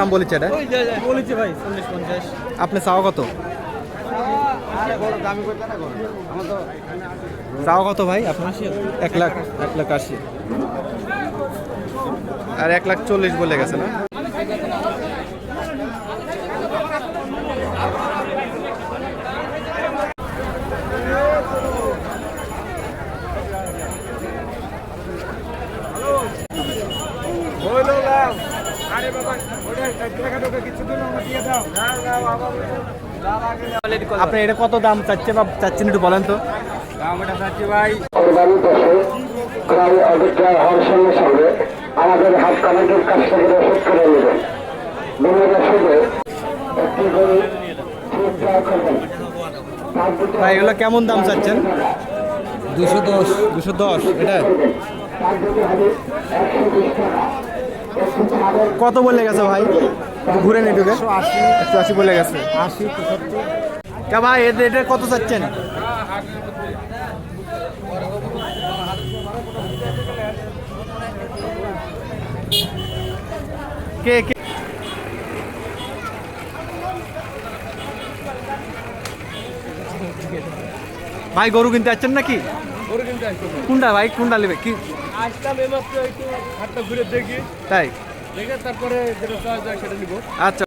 দাম বলেছে এটা? বলেছি ভাই চল্লিশ পঞ্চাশ। আপনি চাওয়া কত? চাওয়া কত ভাই আপনার? এক লাখ। এক লাখ আশি। আর এক লাখ চল্লিশ বলে গেছে না? আপনি এটা কত দাম চাচ্ছে বা চাচ্ছেন একটু বলেন তো। ক্রয় অবিক্রয় হওয়ার সঙ্গে সঙ্গে আমাদের হাত কমিটির কাছ থেকে রসিদ করে নেবেন। সুদে একটি ভাই এগুলো কেমন দাম চাচ্ছেন? দুশো দশ। দুশো দশ এটা? কত বলে গেছে ভাই? ঘুরে নেই ঢুকে একশো আশি বলে গেছে। আশি কে ভাই এটা এটা কত চাচ্ছেন? কে কে ভাই গরু কিনতে যাচ্ছেন নাকি? কোনটা ভাই? কোনটা নেবে? কি? আসলাম এইমাত্র একটু হাটটা ঘুরে দেখি। তাই? তারপরে আচ্ছা।